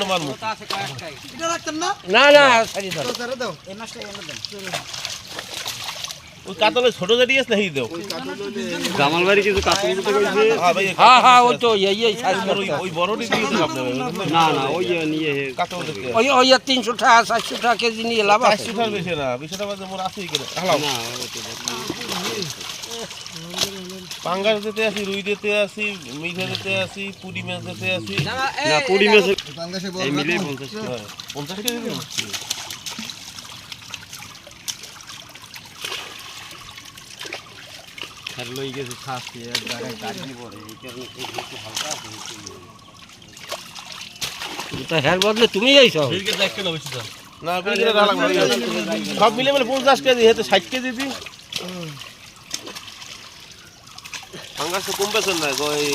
না মারমু এটা রাখতেন না? ওই কাতলে ছোট জাতি আছে নাকি দেও। জামাল বাড়ি কিছু কাজ করতে কইছে হ্যাঁ হ্যাঁ হ্যাঁ ওই তো এই এই ওই ওই- ওই দিয়ে দিলাম আপনার না না ওই নিয়ে হে। ওই ওই তিনশো টাকা চারশো টাকা কেজি নিয়ে লাভ আছে। বেশি না মোর না। পাঙ্গাস দিতে আসি রুই দিতে আসি মিঠা দিতে আসি পুরি মাছ দিতে আসি। না পুরি এই মিলে পঞ্চাশ হ্যাঁ, পঞ্চাশ কেজি লই গেছে শাস্তি গাড়ি পড়ে এই কারণে একটু হালকা তা হের বদলে তুমি না সব মিলে মিলে পঞ্চাশ কেজি হেতে ষাট কেজি দি। পাঙ্গাস তো কম বেছেন না গো এই